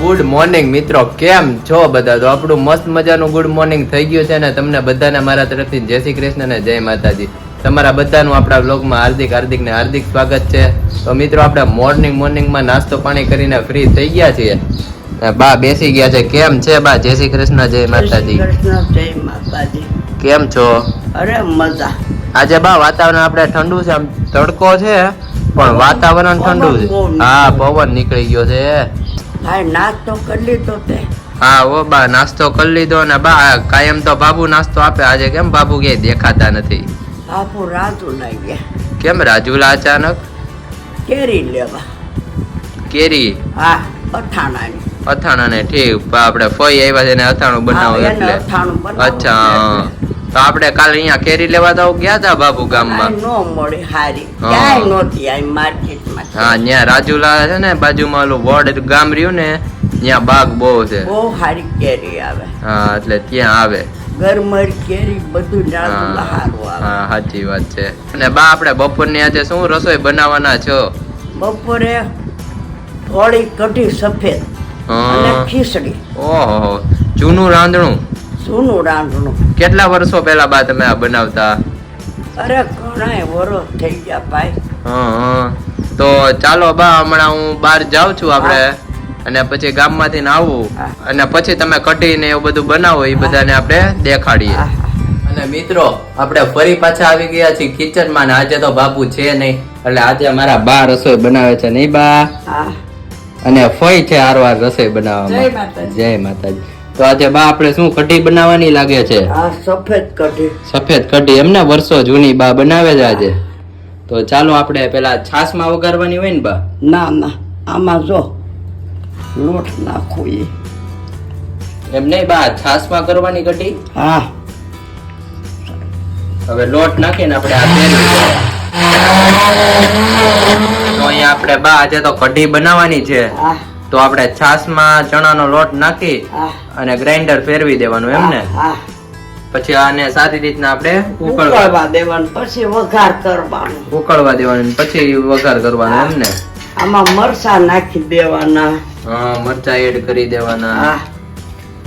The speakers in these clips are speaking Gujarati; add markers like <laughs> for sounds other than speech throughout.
ગુડ મોર્નિંગ મિત્રો. કેમ છો બધા? તો આપણું મસ્ત મજાનું ગુડ મોર્નિંગ થઈ ગયું છે ને તમને બધાને મારા તરફથી જય શ્રી કૃષ્ણ અને જય માતાજી. તમારા બધાનું આપણા બ્લોગમાં હાર્દિક હાર્દિક ને હાર્દિક સ્વાગત છે. તો મિત્રો આપણે મોર્નિંગ મોર્નિંગમાં નાસ્તો પાણી કરીને ફ્રી થઈ ગયા છીએ. બા બેસી ગયા છે. કેમ છે બા? જય શ્રી કૃષ્ણ જય માતાજી. કેમ છો? અરે મજા. આજે બા વાતાવરણ આપણે ઠંડુ છે. આમ તડકો છે પણ વાતાવરણ ઠંડુ છે. હા પવન નીકળી ગયો છે. હા નાસ્તો કરી લીધો તે. હા ઓ બા નાસ્તો કરી લીધો ને બા કાયમ તો બાબુ નાસ્તો આપે. આજે કેમ બાબુ કે દેખાતા નથી? બાપુ રાજુ લઈ ગયા. કેમ રાજુલા અચાનક? કેરી લેવા. કેરી? હા અથાણાની. અથાણા ને ઠીક આપણે ફઈ આવ્યા છે ને અથાણું બનાવો એટલે. અચ્છા તો આપણે કાલે અહીંયા કેરી લેવા તો ગયા હતા બાબુ ગામમાં? નો મળી હારી. ક્યાંય નહોતી આ માર્કેટમાં હા ત્યાં રાજુલા છે ને બાજુમાં ઓલું વડ ગામ રહ્યું ને ત્યાં બાગ બહુ છે. બહુ સારી કેરી આવે. હા એટલે ત્યાં આવે. ગરમર કેરી બધું રાજુલા સારું આવે. હા, સાચી વાત છે. અને બા આપણે બપોરની આજે શું રસોઈ બનાવવાના છો? બપોરે થોડી કઢી સફેદ અને. ખીચડી. ઓહો જૂનું રાંધણું? રાંધણું. કેટલા વર્ષો પહેલા બા તમે આ બનાવતા? અરે ઘણાય વર્ષ થઈ ગયા ભાઈ. તો ચાલો બા હમણાં હું બહાર જાઉં છું આપણે. અને પછી ગામમાંથી ને આવું. અને પછી તમે કઢી ને એવું બધું બનાવો એ બધાને આપણે દેખાડીએ. અને મિત્રો આપણે ફરી પાછા આવી ગયા છીએ કિચનમાં ને આજે તો બાપુ છે નહીં. એટલે આજે મારા બા રસોઈ બનાવે છે નહીં બા? અને ફઈ છે આરવાર રસોઈ જય બનાવવામાં જય માતાજી. તો આજે બા આપણે શું કઢી બનાવવાની લાગે છે? સફેદ કઢી. સફેદ કઢી એમને વર્ષો જૂની બા બનાવે છે આજે. તો ચાલો આપણે પેલા છાશમાં વઘારવાની હોય ને બા? ના ના આમાં જો લોટ નાખો એ. એમ નહીં બા છાસમાં કરવાની કઢી હા. હવે લોટ નાખીને આપણે આ ફેરવી તો અહીંયા આપણે બા આજે તો કઢી બનાવવાની છે. તો આપણે છાશમાં ચણાનો લોટ નાખી અને ગ્રાઇન્ડર ફેરવી દેવાનું એમ ને? હા. પછી આને સારી રીતના આપણે ઉકળવા. દેવાનું પછી વઘાર કરવાનું. ઉકળવા દેવાનું પછી વઘાર કરવાનો એમ ને આમાં મરચા નાખી દેવાના. હા મરચા એડ કરી દેવાના.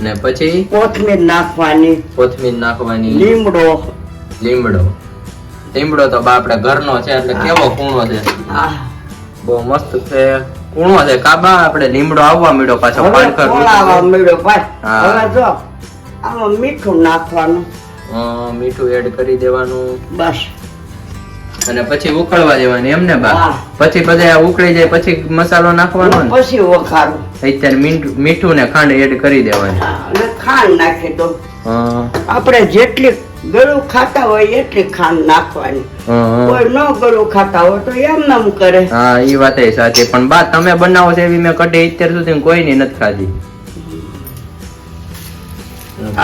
ને પછી? કોથમીર નાખવાની. કોથમીર નાખવાની. લીમડો. લીમડો. લીમડો તો આપણે ઘરનો છે એટલે કેવો કૂણો છે? બહુ મસ્ત છે. કૂણો છે. કાબા આપણે લીમડો આવવા મળ્યો પાછો હવે પાનખર મળ્યો હવે જો. આમાં મીઠું નાખવાનું. મીઠું એડ કરી દેવાનું. બસ. અને પછી ઉકળવા દેવાની એમ ને બા? પછી બધા ઉકળી જાય પછી મસાલો નાખવાનો પછી વખારું અત્યારે મીઠું ને ખાંડ એડ કરી દેવાની. અને ખાંડ નાખી દો આપણે જેટલી ગળું ખાતા હોય એટલી ખાંડ નાખવાની. કોઈ ન ગળું ખાતા હોય તો એમ નામ કરે. હા એ વાત સાચી. પણ બા તમે બનાવો છો એવી મેં કઢી અત્યાર સુધી કોઈ ની નથી ખાધી.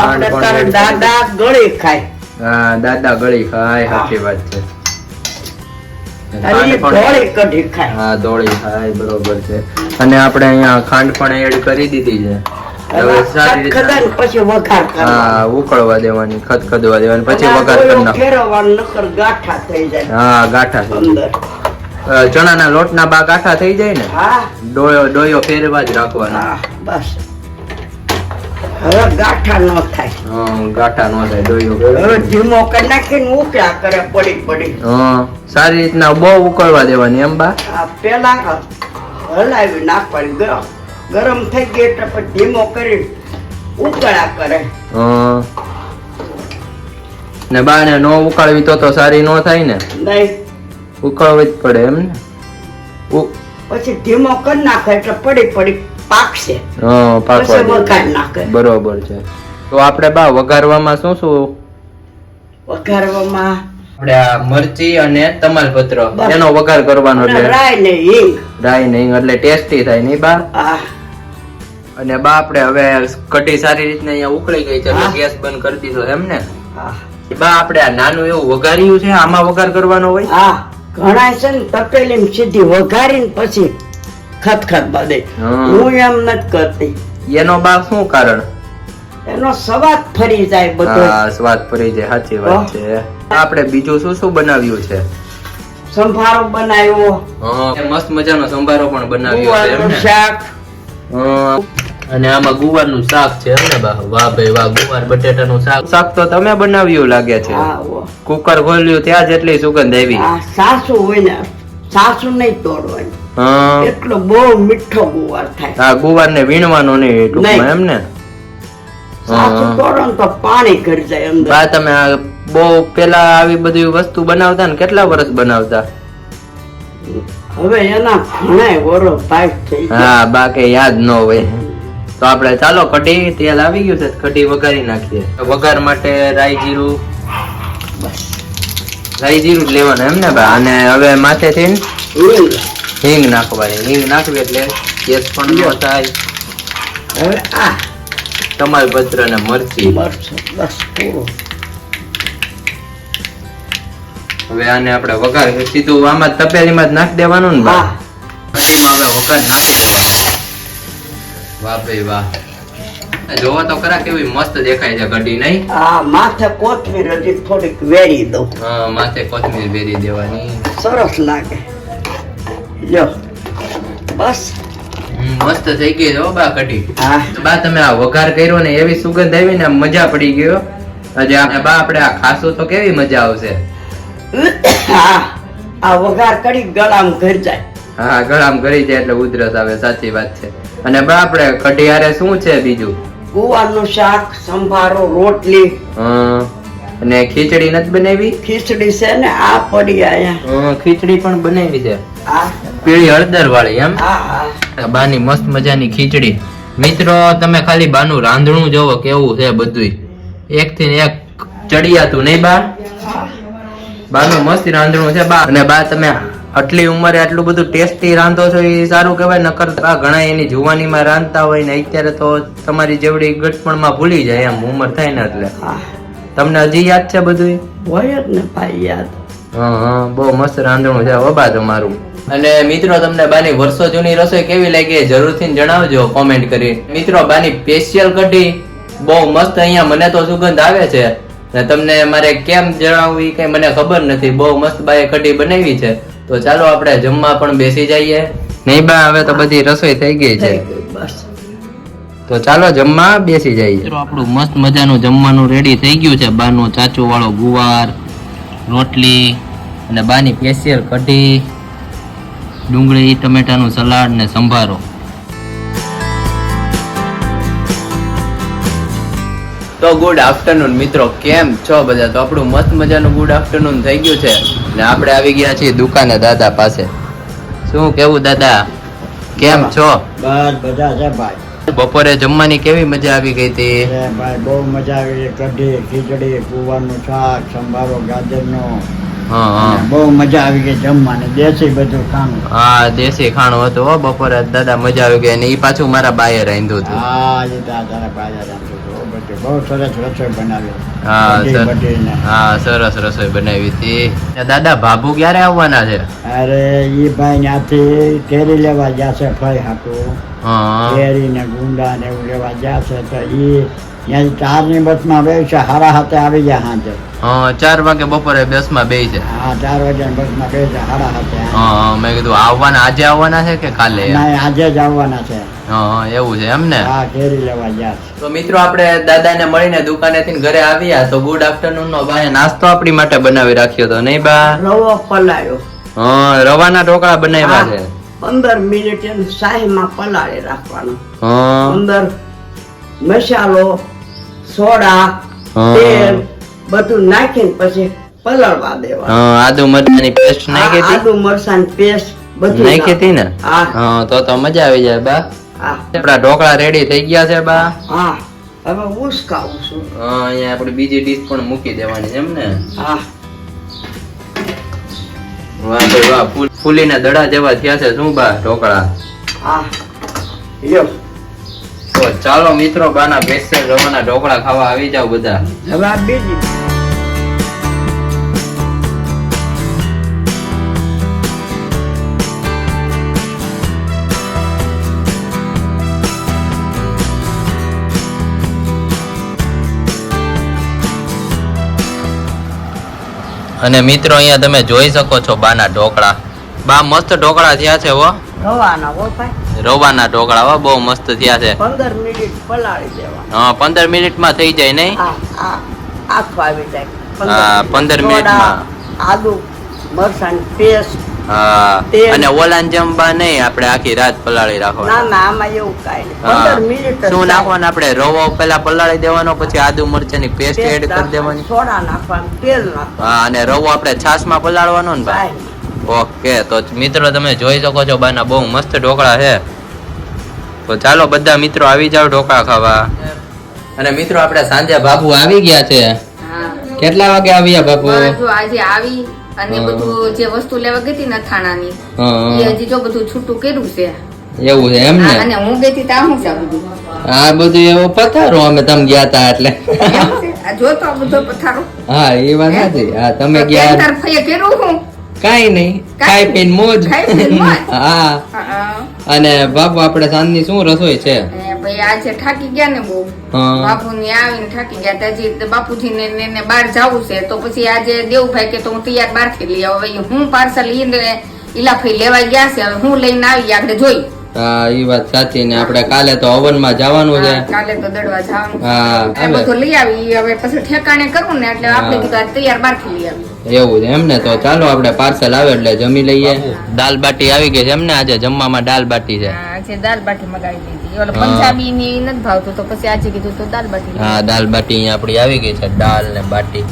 આપણે દાદા ગળી ખાય. હા દાદા ગળી ખાય સાચી વાત છે. હા ધોળી ખાય બરોબર છે. અને આપણે અહીંયા ખાંડ પણ એડ કરી દીધી છે. હવે સારી ખદખદાને રીતના પછી વઘાર કરવાનો. હા ઉકળવા દેવાની ખદખદવા દેવાની પછી વઘાર કરી હા ગાંઠા ચણાના લોટના બા ગાંઠા થઈ જાય ને? ડોયો ડોયો ફેરવા જ રાખવાના. બસ. હવે ગાંઠા ન થાય. ગાંઠા નો થાય દોયો હવે ધીમો કરી નાખીને ઉકળા કરે પડી પડી. હા સારી રીતના બહુ ઉકળવા દેવાની એમ બા. પેલા હલાવી નાખવાની ગરમ. ગરમ થઈ ગઈ એટલે પછી ધીમો કરી ઉકળા કરે. હા. ને બાને નો ઉકાળવી તો તો સારી નો થાય ને. નહીં. ઉકાળવી જ પડે એમ ને. પછી ધીમો કરી નાખે એટલે પડી પડી. પાકશે. હા, પાકવા વઘાર નાખે. બરોબર છે. તો આપણે બા વઘારવામાં શું શું? વઘારવામાં આપણે આ મરચી અને તમાલપત્ર. એનો વઘાર કરવાનો એટલે રાય ને હિંગ. રાઈ હિંગ એટલે ટેસ્ટી થાય નહીં બા? અને બા આપણે હવે કઢી સારી રીતના અહીંયા ઉકળી ગઈ છે એટલે ગેસ બંધ કરી દીધો એમ ને? બા આપણે આ નાનું એવું વઘાર્યું છે આમાં વઘાર કરવાનો હોય? હા. ઘણા છે ને તપેલી સીધી વઘારીને પછી ખતખત બધે. હું. એમ નથી કરતી. એનો બા શું કારણ? એનો સ્વાદ ફરી જાય બધો. સ્વાદ ફરી જાય સાચી વાત છે. આપણે બીજું શું શું બનાવ્યું છે? સંભારો બનાવ્યો. હા, મસ્ત મજાનો સંભારો પણ બનાવ્યો છે ને? શાક. અને આમાં ગુવારનું શાક છે એમ ને વાહ ભાઈ વાહ ગુવાર બટેટાનું શાક. શાક તો તમે બનાવ્યું લાગે છે. કુકર ખોલ્યું ત્યાં જેટલી સુગંધ આવી. સાસુ હોય ને સાસુ નહીં તોડવાની. એટલો બહુ મીઠો ગુવાર થાય. આ ગુવાર ને વીણવાનો નહીં ટૂંકમાં એમ ને સાસુ હા. તોડો તો પાણી કરી જાય અંદર. બા તમે આ બહુ પેલા આવી બધી વસ્તુ બનાવતા ને કેટલા વર્ષ બનાવતા? હવે એના ઘણા વરો પાઇપ થઈ હા બા કે યાદ ન હોય. તો આપણે ચાલો કઢી તેલ આવી ગયું છે કઢી વઘારી નાખીએ. વઘાર માટે રાઈ જીરું. રાઈ જીરું જ લેવાનું એમ ને બા? અને હવે માથેથી હિંગ. હિંગ નાખવાની હિંગ નાખવી એટલે ગેસ પણ ન થાય. હવે આ તમાલપત્ર ને મરચી. બસ પૂરું. હવે આને આપણે વઘાર સીધું આમાં તપેલીમાં જ નાખી દેવાનું ને હા. હવે વઘાર નાખી દેવાનો. વાહ ભાઈ વાહ. જોવો તો ખરા કેવી મસ્ત દેખાય છે કઢી નહીં? આ માથે કોથમીર હજી થોડીક વેરી દઉં. હા, માથે કોથમીર વેરી દેવાની. સરસ લાગે. લ્યો. બસ. મસ્ત થઈ ગઈ છે હો બા કઢી. બા તમે આ વઘાર કર્યો ને એવી સુગંધ આવી ને મજા પડી ગયો આજે બા આપણે આ ખાશું તો કેવી મજા આવશે? હા આ વઘાર કરી ગળામ ઘર જાય. હા ગળામ ઘરી જાય એટલે ઉધરસ આવે સાચી વાત છે. અને બા આપણે કઢી હારે શું છે બીજું? ગુવારનું શાક સંભારો રોટલી. હમ, અને ખીચડી નથી બનાવી? ખીચડી છે ને આ પડી આયા હમ, ખીચડી પણ બનાવી છે. આ પીળી હળદર વાળી એમ? બાની મસ્ત મજાની ખીચડી. મિત્રો તમે ખાલી બાનું રાંધણું જોવો કેવું છે બધુંય. એક થી એક ચડિયાતું નહીં બા? બાનું મસ્ત રાંધણું છે બા. અને બા તમે આટલી ઉંમરે આટલું બધું ટેસ્ટી રાંધો છો એ સારું કહેવાય નકર બા ઘણા એની જુવાનીમાં રાંધતા હોય ને અત્યારે તો તમારી જેવડી ગટપણમાં ભૂલી જાય એમ ઉંમર થાય ને એટલે. તમને હજી યાદ છે બધું હોય જ ને ભાઈ યાદ. હા હા બહુ મસ્ત રાંધણું છે હો બા તમારું. અને મિત્રો તમને બાની વર્ષો જૂની રસોઈ કેવી લાગી જરૂરથી જણાવજો કોમેન્ટ કરી. મિત્રો બાની સ્પેશિયલ કઢી બહુ મસ્ત અહીંયા મને તો સુગંધ આવે છે. ને તમને મારે કેમ જણાવવી કઈ મને ખબર નથી. બહુ મસ્ત બાએ કઢી બનાવી છે. તો ચાલો આપણે જમવા પણ બેસી જઈએ. નહીં બા હવે તો બધી રસોઈ થઈ ગઈ છે. બસ. તો ચાલો જમવા બેસી જઈએ. આપણું મસ્ત મજાનું જમવાનું રેડી થઈ ગયું છે. બાનો ચાચો વાળો ગુવાર રોટલી અને બાની સ્પેશિયલ કઢી. ડુંગળી ટમેટાનું સલાડ ને સંભારો. તો ગુડ આફ્ટરનૂન મિત્રો કેમ છો બધા? તો આપણું મસ્ત મજાનું ગુડ આફ્ટરનૂન થઈ ગયું છે. ને આપણે આવી ગયા છીએ દુકાને દાદા પાસે. શું કેવું દાદા? કેમ છો? બસ બધા છે ભાઈ. બપોરે જમવાની કેવી મજા આવી ગઈ હતી? ભાઈ બહુ મજા આવી ગઈ. કઢી ખીચડી કુવાનું શાક સંભારો ગાજરનો બહુ મજા આવી ગઈ જમવાની દેશી બધું ખાણું. હા દેશી ખાણું હતું હો બપોરે દાદા મજા આવી ગઈ અને એ પાછું મારા બાએ રાંધ્યું હતું. હા એ દાદા બહુ સરસ રસોઈ બનાવી. હા સરસ રસોઈ હતી. દાદા ભાભુ ક્યારે આવવાના છે? અરે એ ભાઈ ત્યાંથી કેરી લેવા જશે ફળ હાટું. હા. કેરી ને ગુંડા ને એવું લેવા જશે તો ઈ ત્યાંથી ચારની બસમાં બેસશે હારા હાથે આવી જાય સાંજે હા ચાર વાગે બપોરે બસ બે છે. હા ચાર વાગ્યાની બસમાં બેસશે હારા હાથે હા હા, મેં કીધું આવવાના આજે આવવાના છે કે કાલે? ના આજે જ આવવાના છે. હા હા, એવું છે એમ ને હા કેરી લેવા ગયા તો મિત્રો આપણે દાદાને મળીને દુકાનેથી ઘરે આવ્યા તો ગુડ આફ્ટરનૂન નો બાએ નાસ્તો આપણી માટે બનાવી રાખ્યો તો નહીં બા? રવો પલાળ્યો. હા રવાના ઢોકળા બનાવ્યા છે. પંદર મિનિટ એને શાહીમાં પલાળી રાખવાનો. હા. અંદર મસાલો સોડા તેલ બધું નાખીને પછી પલળવા દેવા. આદુ મરચાની પેસ્ટ નાખી હતી? આદુ મરચાની પેસ્ટ બધું નાખી હતી ને? હા. તો તો મજા આવી જાય બા. આપણા ઢોકળા રેડી થઈ ગયા છે બા. હા હવે ઉસકાવું છું. હા અહીંયા આપણી બીજી ડીશ પણ મૂકી દેવાની એમ ને? હા. વાહ ભાઈ વાહ ફૂલ દડા જેવા થયા છે શું બા ઢોકળા? હા લ્યો. તો ચાલો મિત્રો બાના સ્પેશિયલ રવાના ઢોકળા ખાવા આવી જાવ બધા. હવે આ બીજી અને મિત્રો અહીંયા તમે જોઈ શકો છો બાના ઢોકળા. બા મસ્ત ઢોકળા થયા છે હો. રવાના હો ભાઈ. રવાના ઢોકળા બહુ મસ્ત થયા છે. પંદર મિનિટ પલાળી દેવા. હા પંદર મિનિટમાં થઈ જાય નહીં? આખો આવી જાય. હા, 15 સોડા, મિનિટમાં. આદુ મરસાણ પેસ્ટ હા અને ઓલાન જમવા નહીં આપણે આખી રાત પલાળી ના રાખવાનું. ના આમાં એવું કાંઈ નહીં. મિનિટ શું નાખવાનું આપણે? રવો પેલા પલાળી દેવાનો પછી આદુ મરચાની પેસ્ટ એડ કરી દેવાની. સોડા નાખવાનું તેલ નાખવાનું. હા અને રવો આપણે છાશમાં પલાળવાનો ને ભાઈ ઓકે તો મિત્રો તમે જોઈ શકો છો બાના બહુ મસ્ત ઢોકળા છે. તો ચાલો બધા મિત્રો આવી જાવ ઢોકળા ખાવા. અને મિત્રો આપણે સાંજે બાબુ આવી ગયા છે. કેટલા વાગે આવ્યા બાબુ? આજે આવી અને બધું જે વસ્તુ લેવા ગઈ હતી ને હા, એ હજી જો બધું છૂટું કર્યું છે. એવું છે એમ ને? અને હું ગઈ હતી ત્યાં હું છે. આ બધું આ બધું એવું પથારો અમે તમે ગયા તા એટલે. જો તો બધો પથારો. હા એ વાત નથી હા તમે ગયા ફઈએ કર્યું હું? કાઈ નહીં. કાંઈ પીને મોજ. <laughs> હા. અને બાપુ આપણે સાંજની શું રસોઈ છે? ભાઈ આજે થાકી ગયા ને બહુ. બાપુ ને આવીને થાકી ગયા તો બાપુજી ને ને- બહાર જવું છે. તો પછી આજે દેવભાઈ કે તો હું તૈયાર બહારથી લઈ આવું. હવે હું પાર્સલ ઈને ઈલાફી લેવા ગયા છે. હવે હું લઈને આવી આપણે જોઈ. હા એ વાત સાચી ને આપણે કાલે તો હવનમાં જવાનું છે. કાલે તો દડવા જવાનું. હા બધું લઈ આવી. હવે પછી ઠેકાણે કરવું ને એટલે આપણે હા. કીધું આ તૈયાર બહારથી લઈ આવી એવું છે એમ ને તો ચાલો આપણે પાર્સલ આવે એટલે જમી લઈએ. દાલ બાટી આવી ગઈ છે એમને આજે જમવામાં દાલ બાટી છે. આજે દાલ બાટી મગાવી દીધી. ઓલો પંજાબી ની નથી ભાવતું તો પછી આજે કીધું તો દાલ બાટી હા દાલ બાટી અહીંયા આપણી આવી ગઈ છે દાલ ને બાટી.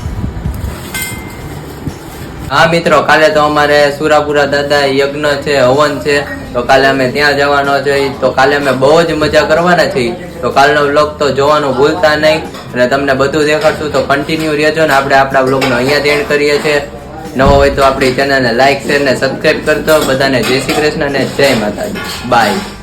હા મિત્રો કાલે તો અમારે સુરાપુરા દાદા યજ્ઞ છે હવન છે. તો કાલે અમે ત્યાં જવાનો છે. તો કાલે અમે બહુ જ મજા કરવાના છીએ. તો કાલનો વ્લોગ તો જોવાનું ભૂલતા નહીં અને તમને બધું દેખાડશું. તો કન્ટિન્યુ રહેજો ને આપણે આપણા વ્લોગનો અહીંયા જ એન્ડ કરીએ છીએ. નવો હોય તો આપણી ચેનલને લાઇક શેર ને સબસ્ક્રાઈબ કરજો. બધાને જય શ્રી કૃષ્ણ અને જય માતાજી. બાય